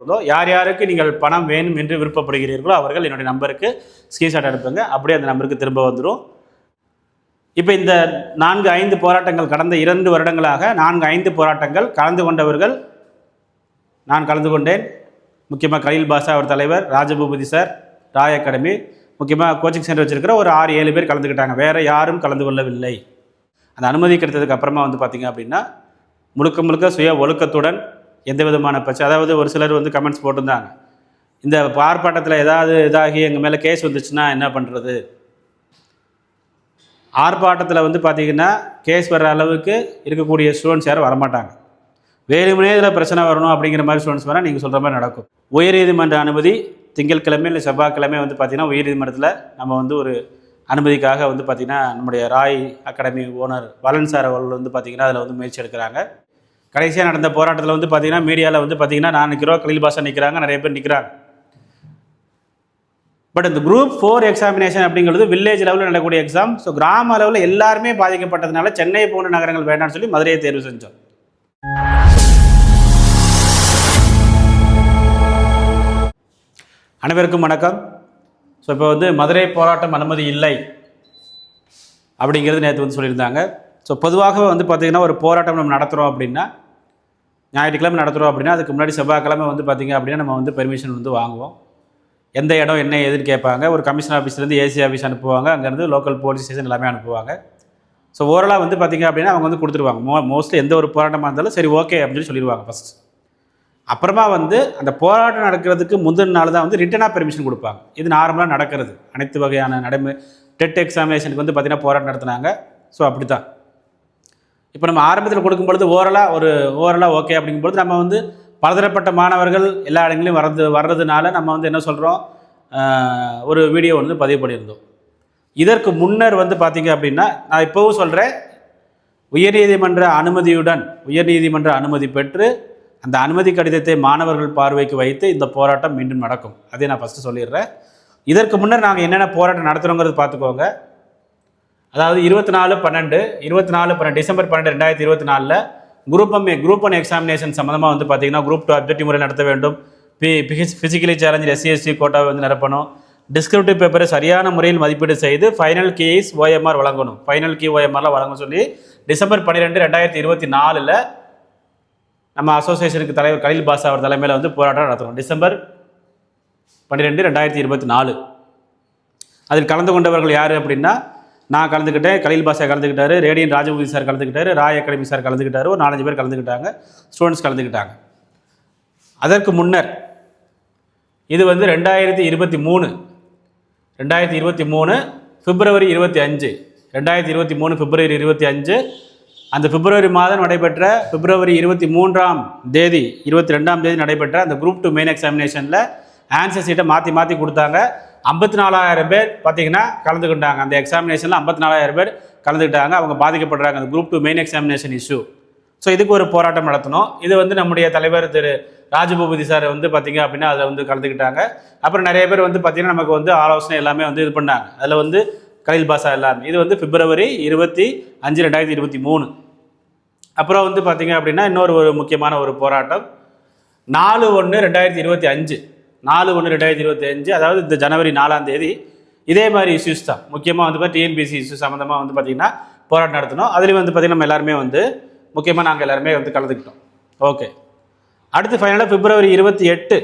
இருந்தோ யார் யாருக்கு நீங்கள் பணம் வேணும் என்று விருப்பப்படுகிறீர்களோ அவர்கள் என்னுடைய நம்பருக்கு ஸ்க்ரீன்ஷாட் அனுப்புங்க. அப்படியே அந்த நம்பருக்கு திரும்ப வந்துடும் இப்போ இந்த நான்கு ஐந்து போராட்டங்கள் கடந்த இரண்டு வருடங்களாக நான்கு ஐந்து போராட்டங்கள் கலந்து கொண்டவர்கள் நான் கலந்து கொண்டேன். முக்கியமாக கலீல் பாஷா அவர் தலைவர் ராஜபூபதி சார் ராய் அகாடமி முக்கியமாக கோச்சிங் சென்டர் வச்சிருக்கிற ஒரு ஆறு ஏழு பேர் கலந்துக்கிட்டாங்க. வேறு யாரும் கலந்து கொள்ளவில்லை. அந்த அனுமதி கிடைத்ததுக்கு அப்புறமா வந்து பார்த்திங்க அப்படின்னா முழுக்க முழுக்க சுய ஒழுக்கத்துடன் எந்த விதமான பிரச்சனை அதாவது ஒரு சிலர் வந்து கமெண்ட்ஸ் போட்டிருந்தாங்க. இந்த ஆர்ப்பாட்டத்தில் ஏதாவது இதாகி எங்கள் மேலே கேஸ் வந்துச்சுன்னா என்ன பண்ணுறது ஆர்ப்பாட்டத்தில் வந்து பார்த்திங்கன்னா கேஸ் வர்ற அளவுக்கு இருக்கக்கூடிய ஸ்டூடெண்ட்ஸ் யாரும் வரமாட்டாங்க. வேலுமனே இதில் பிரச்சனை வரணும் அப்படிங்கிற மாதிரி ஸ்டூடெண்ட்ஸ் வேணால் நீங்கள் சொல்கிற மாதிரி நடக்கும். உயர்நீதிமன்ற அனுமதி திங்கட்கிழமை இல்லை செவ்வாய்க்கிழமை வந்து பார்த்திங்கன்னா உயர்நீதிமன்றத்தில் நம்ம வந்து ஒரு அனுமதிக்காக வந்து பார்த்திங்கன்னா நம்முடைய Rai academy owner Valan sir அவர்கள் வந்து பார்த்திங்கன்னா அதில் வந்து முயற்சி எடுக்கிறாங்க. கடைசியாக நடந்த போராட்டத்தில் வந்து பார்த்திங்கன்னா மீடியாவில் வந்து பார்த்திங்கன்னா நான் நிற்கிறோம் கலில் பாஷா நிற்கிறாங்க நிறைய பேர் நிற்கிறாங்க பட் இந்த குரூப் ஃபோர் எக்ஸாமினேஷன் அப்படிங்கிறது வில்லேஜ் லெவலில் நடக்கக்கூடிய எக்ஸாம் ஸோ கிராம அளவில் எல்லாருமே பாதிக்கப்பட்டதுனால சென்னை போன்ற நகரங்கள் வேண்டாம்னு சொல்லி மதுரையை தேர்வு செஞ்சோம். அனைவருக்கும் வணக்கம். ஸோ இப்போ வந்து மதுரை போராட்டம் அனுமதி இல்லை. அப்படிங்கிறது நேற்று வந்து சொல்லியிருந்தாங்க. ஸோ பொதுவாகவே வந்து பார்த்திங்கன்னா ஒரு போராட்டம் நம்ம நடத்துகிறோம் அப்படின்னா ஞாயிற்றுக்கிழமை நடத்துகிறோம் அப்படின்னா அதுக்கு முன்னாடி செவ்வாய்க்கிழமை வந்து பார்த்திங்க அப்படின்னா நம்ம வந்து பெர்மிஷன் வந்து வாங்குவோம். எந்த இடம் என்ன ஏதுன்னு கேட்பாங்க. ஒரு கமிஷன் ஆஃபீஸ்லேருந்து ஏசி ஆஃபீஸ் அனுப்புவாங்க. அங்கேருந்து லோக்கல் போலீஸ் ஸ்டேஷன் எல்லாமே அனுப்புவாங்க. ஸோ ஓவராலாக வந்து பார்த்திங்க அப்படின்னா அவங்க வந்து கொடுத்துருவாங்க. மோ மோஸ்ட்லி எந்த ஒரு போராட்டமாக இருந்தாலும் சரி ஓகே அப்படின்னு சொல்லி சொல்லிடுவாங்க ஃபஸ்ட் அப்புறமா வந்து அந்த போராட்டம் நடக்கிறதுக்கு முந்தின நாள் தான் வந்து ரிட்டனாக பெர்மிஷன் கொடுப்பாங்க. இது நார்மலாக நடக்கிறது. அனைத்து வகையான நடைமுறை டெட் எக்ஸாமினேஷனுக்கு வந்து பார்த்திங்கன்னா போராட்டம் நடத்துனாங்க. ஸோ அப்படி தான் இப்போ நம்ம ஆரம்பத்தில் கொடுக்கும்பொழுது ஓரலாக ஒரு ஓரலாக ஓகே அப்படிங்கும்பொழுது நம்ம வந்து பலதரப்பட்ட மாணவர்கள் எல்லா இடங்களையும் வர்றது வர்றதுனால நம்ம வந்து என்ன சொல்கிறோம் ஒரு வீடியோ வந்து பதிவு பண்ணியிருந்தோம். இதற்கு முன்னர் வந்து பார்த்தீங்க அப்படின்னா நான் இப்போவும் சொல்கிறேன் உயர்நீதிமன்ற அனுமதியுடன் உயர்நீதிமன்ற அனுமதி பெற்று அந்த அனுமதி கடிதத்தை மாணவர்கள் பார்வைக்கு வைத்து இந்த போராட்டம் மீண்டும் நடக்கும். அதை நான் ஃபஸ்ட்டு சொல்லிடுறேன். இதற்கு முன்னர் நாங்கள் என்னென்ன போராட்டம் நடத்துகிறோங்கிறது பார்த்துக்கோங்க. அதாவது இருபத்தி நாலு பன்னெண்டு இருபத்தி நாலு பன்னெண்டு டிசம்பர் பன்னெண்டு ரெண்டாயிரத்தி இருபத்தி நாலில் group M group one examination சம்மந்தமாக வந்து பார்த்தீங்கன்னா குரூப் டூ அப்ஜெக்டிவ் முறை நடத்த வேண்டும். B physically challenge S C S C கோட்டாவை வந்து நிரப்பணும். டிஸ்கிரிப்டிவ் பேப்பரை சரியான முறையில் மதிப்பீடு செய்து ஃபைனல் கீஸ் ஓஎம்ஆர் வழங்கணும். ஃபைனல் கீ ஓஎம்ஆர்லாம் வழங்க சொல்லி டிசம்பர் பன்னிரெண்டு ரெண்டாயிரத்தி இருபத்தி நாலில் நம்ம அசோசியேஷனுக்கு தலைவர் கலில் பாஷா அவர் தலைமையில் வந்து போராட்டம் நடத்துகிறோம் டிசம்பர் பன்னிரெண்டு ரெண்டாயிரத்தி இருபத்தி நாலு அதில் கலந்து கொண்டவர்கள் யார் அப்படின்னா நான் கலந்துக்கிட்டேன் கலில் பாஷா கலந்துக்கிட்டாரு ரேடியன் ராஜபூதி சார் கலந்துக்கிட்டாரு ராய் அகாடமி சார் கலந்துக்கிட்டாரு ஒரு நாலஞ்சு பேர் கலந்துக்கிட்டாங்க ஸ்டூடெண்ட்ஸ் கலந்துக்கிட்டாங்க. அதற்கு முன்னர் இது வந்து ரெண்டாயிரத்தி இருபத்தி மூணு ரெண்டாயிரத்தி இருபத்தி மூணு பிப்ரவரி இருபத்தி அஞ்சு ரெண்டாயிரத்தி இருபத்தி மூணு பிப்ரவரி இருபத்தி அஞ்சு அந்த பிப்ரவரி மாதம் நடைபெற்ற பிப்ரவரி இருபத்தி மூன்றாம் தேதி இருபத்தி ரெண்டாம் தேதி நடைபெற்ற அந்த குரூப் டூ மெயின் எக்ஸாமினேஷனில் ஆன்சர் சீட்டை மாற்றி மாற்றி கொடுத்தாங்க. ஐம்பத்தி நாலாயிரம் பேர் பார்த்தீங்கன்னா கலந்துக்கிட்டாங்க. அந்த எக்ஸாமினேஷனில் ஐம்பத்தி நாலாயிரம் பேர் கலந்துக்கிட்டாங்க. அவங்க பாதிக்கப்படுறாங்க. அந்த group two main examination issue so இதுக்கு ஒரு போராட்டம் நடத்தணும். இது வந்து நம்முடைய தலைவர் திரு ராஜபூபதி சார் வந்து பார்த்தீங்க அப்படின்னா அதில் வந்து கலந்துக்கிட்டாங்க. அப்புறம் நிறைய பேர் வந்து பார்த்தீங்கன்னா நமக்கு வந்து ஆலோசனை எல்லாமே வந்து இது பண்ணாங்க. அதில் வந்து கலில் பாஷா எல்லாமே இது வந்து பிப்ரவரி இருபத்தி அஞ்சு ரெண்டாயிரத்தி இருபத்தி மூணு. அப்புறம் வந்து பார்த்தீங்க அப்படின்னா இன்னொரு ஒரு முக்கியமான ஒரு போராட்டம். நாலு ஒன்று ரெண்டாயிரத்தி இருபத்தி அஞ்சு. நாலு ஒன்று ரெண்டாயிரத்தி இருபத்தி அஞ்சு அதாவது இந்த ஜனவரி நாலாம் தேதி இதே மாதிரி இஷ்யூஸ் தான். முக்கியமாக வந்து பார்த்தீங்கன்னா டிஎன்பிசி இஷ்யூ சம்மந்தமாக வந்து பார்த்திங்கன்னா போராட்டம் நடத்தணும். அதுலேயும் வந்து பார்த்திங்கன்னா நம்ம எல்லாருமே வந்து முக்கியமாக நாங்கள் எல்லாருமே வந்து கலந்துக்கிட்டோம். ஓகே அடுத்து ஃபைனலாக பிப்ரவரி இருபத்தி எட்டு.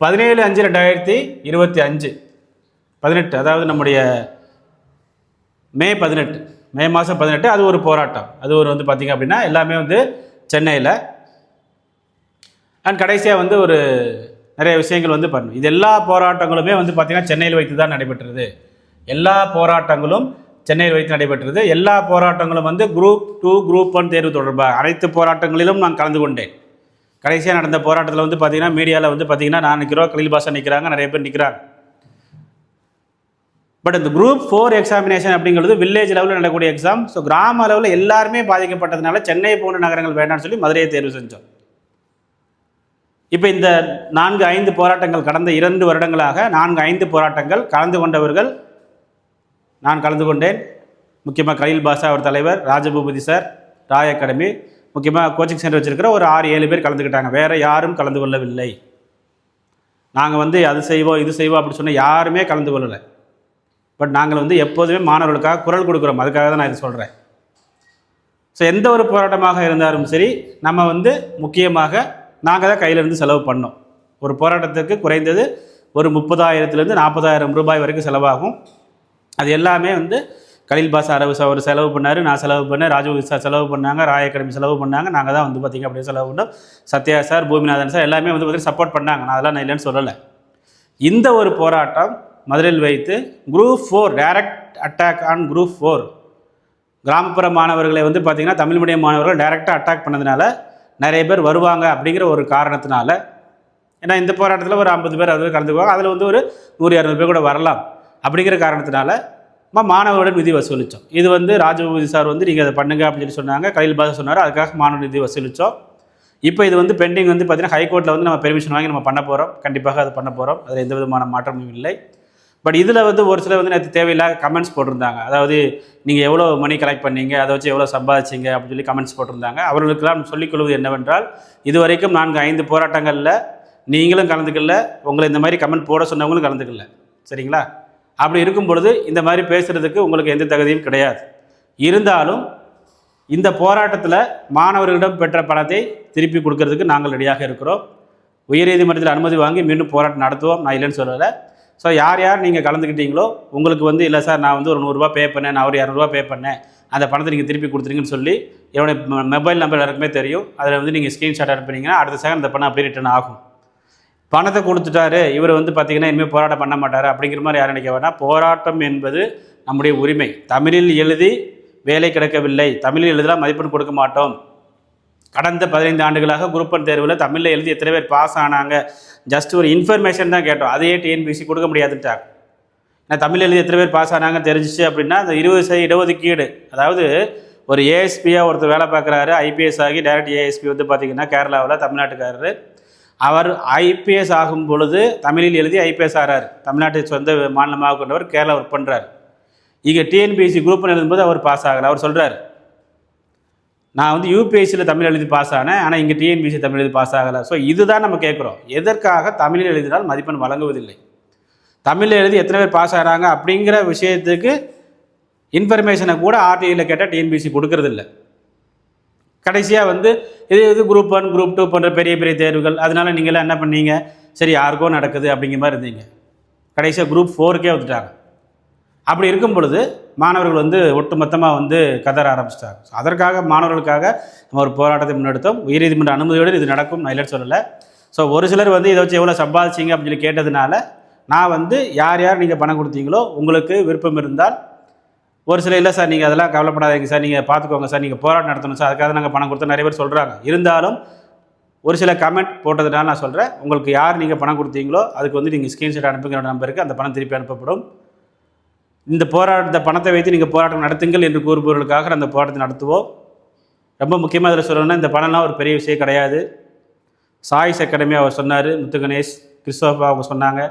பதினேழு அஞ்சு ரெண்டாயிரத்தி இருபத்தி அஞ்சு. பதினெட்டு அதாவது நம்முடைய மே பதினெட்டு. மே மாதம் பதினெட்டு அது ஒரு போராட்டம். அது ஒரு வந்து பார்த்திங்க அப்படின்னா எல்லாமே வந்து சென்னையில் அண்ட் கடைசியாக வந்து ஒரு நிறைய விஷயங்கள் வந்து பண்ணணும் இது எல்லா போராட்டங்களுமே வந்து பார்த்திங்கன்னா சென்னையில் வைத்து தான் நடைபெற்றது. எல்லா போராட்டங்களும் சென்னையில் வைத்து நடைபெற்றது. எல்லா போராட்டங்களும் வந்து குரூப் டூ குரூப் ஒன் தேர்வு தொடர்பாக அனைத்து போராட்டங்களிலும் நான் கலந்து கொண்டேன். கடைசியாக நடந்த போராட்டத்தில் வந்து பார்த்திங்கன்னா மீடியாவில் வந்து பார்த்திங்கன்னா நான் நிற்கிறோம் கலில் பாஷா நிற்கிறாங்க நிறைய பேர் நிற்கிறாங்க பட் இந்த குரூப் ஃபோர் எக்ஸாமினேஷன் அப்படிங்கிறது வில்லேஜ் லெவலில் நடக்கக்கூடிய எக்ஸாம் ஸோ கிராம அளவில் எல்லாருமே பாதிக்கப்பட்டதுனால சென்னை போன்ற நகரங்கள் வேண்டாம்னு சொல்லி மதுரையை தேர்வு செஞ்சோம். இப்போ இந்த நான்கு ஐந்து போராட்டங்கள் கடந்த இரண்டு வருடங்களாக நான்கு ஐந்து போராட்டங்கள் கலந்து கொண்டவர்கள் நான் கலந்து கொண்டேன். முக்கியமாக கலில் பாஷா அவர் தலைவர் ராஜபூபதி சார் ராய் அகாடமி. முக்கியமாக கோச்சிங் சென்டர் வச்சுருக்கிற ஒரு ஆறு ஏழு பேர் கலந்துக்கிட்டாங்க. வேறு யாரும் கலந்து கொள்ளவில்லை. நாங்கள் வந்து அது செய்வோம் இது செய்வோம் அப்படின்னு சொன்னால் யாருமே கலந்து கொள்ளலை. பட் நாங்கள் வந்து எப்போதுமே மாணவர்களுக்காக குரல் கொடுக்குறோம். அதுக்காக தான் நான் இதை சொல்கிறேன் ஸோ எந்த ஒரு போராட்டமாக இருந்தாலும் சரி நம்ம வந்து முக்கியமாக நாங்கள் தான் கையிலேருந்து செலவு பண்ணோம். ஒரு போராட்டத்துக்கு குறைந்தது ஒரு முப்பதாயிரத்துலேருந்து நாற்பதாயிரம் ரூபாய் வரைக்கும் செலவாகும். அது எல்லாமே வந்து கலில் பாசா அரவு அவர் செலவு பண்ணார் நான் செலவு பண்ணேன் ராஜீவ் சார் செலவு பண்ணாங்க ராய அகாடமி செலவு பண்ணாங்க நாங்கள் தான் வந்து பார்த்திங்க அப்படியே செலவு பண்ணோம். சத்யா சார் பூமிநாதன் சார் எல்லாமே வந்து பார்த்திங்கன்னா சப்போர்ட் பண்ணாங்க. நான் அதெல்லாம் நான் இல்லைன்னு சொல்லலை. இந்த ஒரு போராட்டம் மதுரையில் வைத்து group four direct attack on group four கிராமப்புற மாணவர்களை வந்து பார்த்திங்கன்னா தமிழ் மீடியம் மாணவர்கள் டைரெக்டாக அட்டாக் பண்ணதுனால நிறைய பேர் வருவாங்க அப்படிங்கிற ஒரு காரணத்தினால ஏன்னா இந்த போராட்டத்தில் ஒரு ஐம்பது பேர் அதில் கலந்துக்குவாங்க. அதில் வந்து ஒரு நூறு இரநூறு பேர் கூட வரலாம் அப்படிங்கிற காரணத்தினால நம்ம மாணவர்களிடம் நிதி வசூலித்தோம் இது வந்து ராஜபூதி சார் வந்து நீங்கள் அதை பண்ணுங்க அப்படின்னு சொல்லி சொன்னாங்க. கையில் பாச சொன்னார் அதுக்காக மாணவர் நிதி வசூலித்தோம் இப்போ இது வந்து பெண்டிங் வந்து பார்த்திங்கன்னா ஹைகோர்ட்டில் வந்து நம்ம பெர்மிஷன் வாங்கி நம்ம பண்ண போகிறோம் கண்டிப்பாக அது பண்ண போகிறோம் அதில் எந்த விதமான மாற்றமும் இல்லை. பட் இதில் வந்து ஒரு சிலர் வந்து நேற்று தேவையில்லாத கமெண்ட்ஸ் போட்டிருந்தாங்க. அதாவது நீங்கள் எவ்வளோ மணி கலெக்ட் பண்ணீங்க அதை வச்சு எவ்வளோ சம்பாதிச்சிங்க அப்படின்னு சொல்லி கமெண்ட்ஸ் போட்டிருந்தாங்க. அவர்களுக்கெல்லாம் சொல்லிக்கொள்வது என்னவென்றால் இதுவரைக்கும் நான்கு ஐந்து போராட்டங்களில் நீங்களும் கலந்துக்கல உங்களை இந்த மாதிரி கமெண்ட் போட சொன்னவங்களும் கலந்துக்கல. சரிங்களா? அப்படி இருக்கும் பொழுது இந்த மாதிரி பேசுகிறதுக்கு உங்களுக்கு எந்த தகுதியும் கிடையாது. இருந்தாலும் இந்த போராட்டத்தில் மாணவர்களிடம் பெற்ற பணத்தை திருப்பி கொடுக்கறதுக்கு நாங்கள் ரெடியாக இருக்கிறோம். உயர்நீதிமன்றத்தில் அனுமதி வாங்கி மீண்டும் போராட்டம் நடத்துவோம். நான் இல்லைன்னு சொல்லலை. ஸோ யார் யார் நீங்கள் கலந்துக்கிட்டீங்களோ உங்களுக்கு வந்து இல்லை சார் நான் வந்து ஒரு நூறுரூவா பே பண்ணேன் நான் ஒரு இரநூறுவா பே பண்ணேன். அந்த பணத்தை நீங்கள் திருப்பி கொடுத்துருங்கன்னு சொல்லி என்னுடைய மொபைல் நம்பர் எல்லாருக்குமே தெரியும். அதில் வந்து நீங்கள் ஸ்க்ரீன்ஷாட் அனுப்புனீங்கன்னா அடுத்த செகண்ட் அந்த பணம் அப்படியே ரிட்டர்ன் ஆகும். பணத்தை கொடுத்துட்டாரு. இவர் வந்து பார்த்தீங்கன்னா இனிமேல் போராட்டம் பண்ண மாட்டார். அப்படிங்கிற மாதிரி யாரும் நினைக்க வேண்டாம். போராட்டம் என்பது நம்முடைய உரிமை. தமிழில் எழுதி வேலை கிடைக்கவில்லை. தமிழில் எழுதலாம் மதிப்பெண் கொடுக்க மாட்டோம். கடந்த பதினைந்து ஆண்டுகளாக குரூப் ஒன் தேர்வில் தமிழில் எழுதி எத்தனை பேர் பாஸ் ஆனாங்க? ஜஸ்ட் ஒரு இன்ஃபர்மேஷன் தான் கேட்டோம். அதையே டிஎன்பிசி கொடுக்க முடியாதுட்டாங்க ஏன்னா தமிழ் எழுதி எத்தனை பேர் பாஸ் ஆனாங்க தெரிஞ்சிச்சு அப்படின்னா அந்த இருபது சதவீத இடஒதுக்கீடு. அதாவது ஒரு ஏஎஸ்பியாக ஒருத்தர் வேலை பார்க்குறாரு ஐபிஎஸ் ஆகி டைரக்ட் ஏஎஸ்பி வந்து பார்த்திங்கன்னா கேரளாவில் தமிழ்நாட்டுக்காரரு. அவர் ஐபிஎஸ் ஆகும் பொழுது தமிழில் எழுதி ஐபிஎஸ் ஆகிறார் தமிழ்நாட்டை சொந்த மாநிலமாக கொண்டவர் கேரளா ஒர்க் பண்ணுறார் இங்கே டிஎன்பிஎஸ்சி குரூப் எழுதும்போது அவர் பாஸ் ஆகலை. அவர் சொல்கிறார் நான் வந்து யூபிஎஸ்சியில் தமிழ் எழுதி பாஸ் ஆனேன் ஆனால் இங்கே டிஎன்பிசி தமிழ் எழுதி பாஸ் ஆகலை. ஸோ இதுதான் நம்ம கேட்குறோம். எதற்காக தமிழில் எழுதினால் மதிப்பெண் வழங்குவதில்லை? தமிழில் எழுதி எத்தனை பேர் பாஸ் ஆகிறாங்க அப்படிங்கிற விஷயத்துக்கு இன்ஃபர்மேஷனை கூட ஆர்டிஐயில் கேட்டால் டிஎன்பிசி கொடுக்கறதில்ல. கடைசியாக வந்து இது இது குரூப் ஒன் குரூப் டூ போன்ற பெரிய பெரிய தேர்வுகள் அதனால நீங்களாம் என்ன பண்ணீங்க? சரி யாருக்கோ நடக்குது அப்படிங்கிற மாதிரி இருந்தீங்க. கடைசியாக குரூப் ஃபோருக்கே வந்துட்டாங்க. அப்படி இருக்கும் பொழுது மாணவர்கள் வந்து ஒட்டுமொத்தமாக வந்து கதற ஆரம்பிச்சிட்டாங்க. ஸோ அதற்காக மாணவர்களுக்காக நம்ம ஒரு போராட்டத்தை முன்னெடுத்தோம். உயர்நீதிமன்ற அனுமதியோடு இது நடக்கும். நான் இல்லைன்னு சொல்லலை. ஸோ ஒரு சிலர் வந்து இதை வச்சு எவ்வளோ சம்பாதிச்சிங்க அப்படின்னு சொல்லி கேட்டதுனால நான் வந்து யார் யார் நீங்கள் பணம் கொடுத்தீங்களோ உங்களுக்கு விருப்பம் இருந்தால் ஒரு சில இல்லை சார் நீங்கள் அதெல்லாம் கவலைப்படாதீங்க சார் நீங்கள் பார்த்துக்கோங்க சார் நீங்கள் போராட்டம் நடத்தணும் சார் அதுக்காக நாங்கள் பணம் கொடுத்தோம். நிறைய பேர் சொல்கிறாங்க இருந்தாலும் ஒரு சில கமெண்ட் போட்டதுனால நான் சொல்கிறேன் உங்களுக்கு யார் நீங்கள் பணம் கொடுத்தீங்களோ அதுக்கு வந்து நீங்கள் ஸ்க்ரீன்ஷாட் அனுப்புங்கிற நம்பருக்கு அந்த பணம் திருப்பி அனுப்பப்படும். இந்த போராட்ட பணத்தை வைத்து நீங்கள் போராட்டம் நடத்துங்கள் என்று கூறுபவர்களுக்காக அந்த போராட்டத்தை நடத்துவோம். ரொம்ப முக்கியமாக இதில் சொல்லணும்னா இந்த பணம்லாம் ஒரு பெரிய விஷயம் கிடையாது. சாய்ஸ் அகாடமி அவர் சொன்னார் முத்து கணேஷ் கிறிஸ்தோபா அவங்க சொன்னாங்க.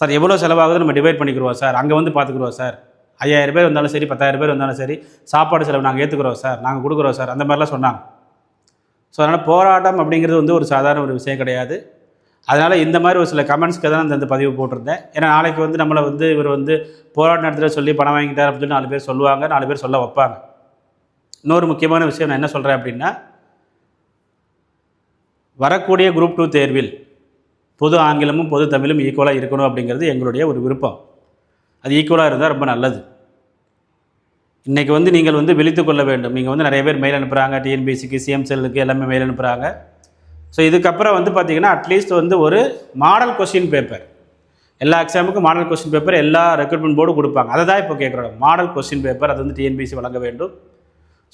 சார் எவ்வளோ செலவாகுது நம்ம டிவைட் பண்ணிக்கிறோம் சார். அங்கே வந்து பார்த்துக்குறோம் சார். ஐயாயிரம் பேர் வந்தாலும் சரி பத்தாயிரம் பேர் வந்தாலும் சரி சாப்பாடு செலவு நாங்கள் ஏற்றுக்குறோம் சார். நாங்கள் கொடுக்குறோம் சார். அந்த மாதிரிலாம் சொன்னாங்க. ஸோ அதனால் போராட்டம் அப்படிங்கிறது வந்து ஒரு சாதாரண ஒரு விஷயம் கிடையாது. அதனால் இந்த மாதிரி ஒரு சில கமெண்ட்ஸ்க்கு தான் அந்த பதிவு போட்டிருந்தேன். ஏன்னா நாளைக்கு வந்து நம்மளை வந்து இவர் வந்து போராட்டம் நடத்துகிற சொல்லி பணம் வாங்கிட்டார் அப்படின்னு நாலு பேர் சொல்லுவாங்க நாலு பேர் சொல்ல வைப்பாங்க. இன்னொரு முக்கியமான விஷயம் நான் என்ன சொல்கிறேன் அப்படின்னா வரக்கூடிய குரூப் டூ தேர்வில் பொது ஆங்கிலமும் பொது தமிழும் ஈக்குவலாக இருக்கணும் அப்படிங்கிறது எங்களுடைய ஒரு விருப்பம். அது ஈக்குவலாக இருந்தால் ரொம்ப நல்லது. இன்றைக்கி வந்து நீங்கள் வந்து விழித்து கொள்ள வேண்டும். நீங்கள் வந்து நிறைய பேர் மெயில் அனுப்புகிறாங்க டிஎன்பிசிக்கு சிஎம் செல்லுக்கு எல்லாமே மெயில் அனுப்புகிறாங்க ஸோ இதுக்கப்புறம் வந்து பார்த்தீங்கன்னா அட்லீஸ்ட் வந்து ஒரு மாடல் கொஸ்டின் பேப்பர் எல்லா எக்ஸாமுக்கும் மாடல் கொஸ்டின் பேப்பர் எல்லா ரெக்ரூட்மெண்ட் போர்டும் கொடுப்பாங்க. அதை தான் இப்போ கேட்குறோம். மாடல் கொஸ்டின் பேப்பர் அது வந்து டிஎன்பிசி வழங்க வேண்டும்.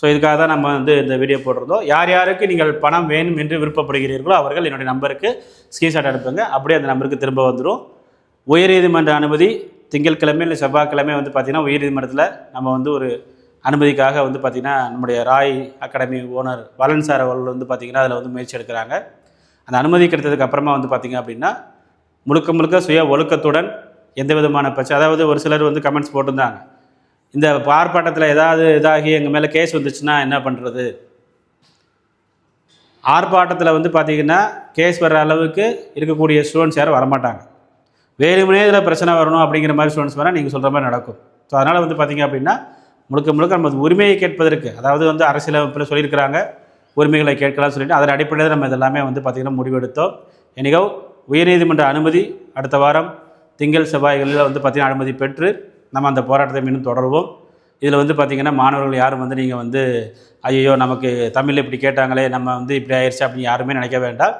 ஸோ இதுக்காக தான் நம்ம வந்து இந்த வீடியோ போட்டிருந்தோம். யார் யாருக்கு நீங்கள் பணம் வேணும் என்று விருப்பப்படுகிறீர்களோ அவர்கள் என்னுடைய நம்பருக்கு ஸ்க்ரீன்ஷாட் அனுப்புங்க. அப்படியே அந்த நம்பருக்கு திரும்ப வந்துடும் உயர்நீதிமன்ற அனுமதி திங்கட்கிழமை இல்லை செவ்வாய்க்கிழமை வந்து பார்த்திங்கன்னா உயர்நீதிமன்றத்தில் நம்ம வந்து ஒரு அனுமதிக்காக வந்து பார்த்திங்கன்னா நம்முடைய Rai academy owner Valan sir அவர்கள் வந்து பார்த்திங்கன்னா அதில் வந்து முயற்சி எடுக்கிறாங்க. அந்த அனுமதி கிடைத்ததுக்கு அப்புறமா வந்து பார்த்திங்க அப்படின்னா முழுக்க முழுக்க சுய ஒழுக்கத்துடன் எந்த விதமான பிரச்சனை அதாவது ஒரு சிலர் வந்து கமெண்ட்ஸ் போட்டிருந்தாங்க. இந்த ஆர்ப்பாட்டத்தில் ஏதாவது இதாகி எங்கள் மேலே கேஸ் வந்துச்சுன்னா என்ன பண்ணுறது ஆர்ப்பாட்டத்தில் வந்து பார்த்திங்கன்னா கேஸ் வர்ற அளவுக்கு இருக்கக்கூடிய ஸ்டூடெண்ட்ஸ் யாரும் வரமாட்டாங்க. வேறுமனே இதில் பிரச்சனை வரணும் அப்படிங்கிற மாதிரி ஸ்டூடெண்ட்ஸ் வேணால் நீங்கள் சொல்கிற மாதிரி நடக்கும். ஸோ அதனால் வந்து பார்த்திங்க அப்படின்னா முழுக்க முழுக்க நம்ம உரிமையை கேட்பதற்கு அதாவது வந்து அரசியலமைப்பில் சொல்லியிருக்கிறாங்க உரிமைகளை கேட்கலாம்னு சொல்லிட்டு அதன் அடிப்படையில் நம்ம இதெல்லாமே வந்து பார்த்திங்கன்னா முடிவெடுத்தோம். எனிகோ உயர்நீதிமன்ற அனுமதி அடுத்த வாரம் திங்கள் செவ்வாய்களில் வந்து பார்த்திங்கன்னா அனுமதி பெற்று நம்ம அந்த போராட்டத்தை மீண்டும் தொடருவோம். இதில் வந்து பார்த்திங்கன்னா மாணவர்கள் யாரும் வந்து நீங்கள் வந்து ஐயோ நமக்கு தமிழில் இப்படி கேட்டாங்களே நம்ம வந்து இப்படி ஆயிடுச்சு அப்படின்னு யாருமே நினைக்க வேண்டாம்.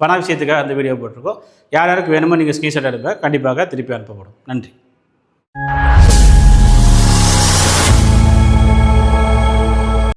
பண விஷயத்துக்காக அந்த வீடியோ போட்டிருக்கோம். யார் யாருக்கு வேணுமோ நீங்கள் ஸ்க்ரீன்ஷாட் எடுங்க. கண்டிப்பாக திருப்பி அனுப்பப்படும். நன்றி.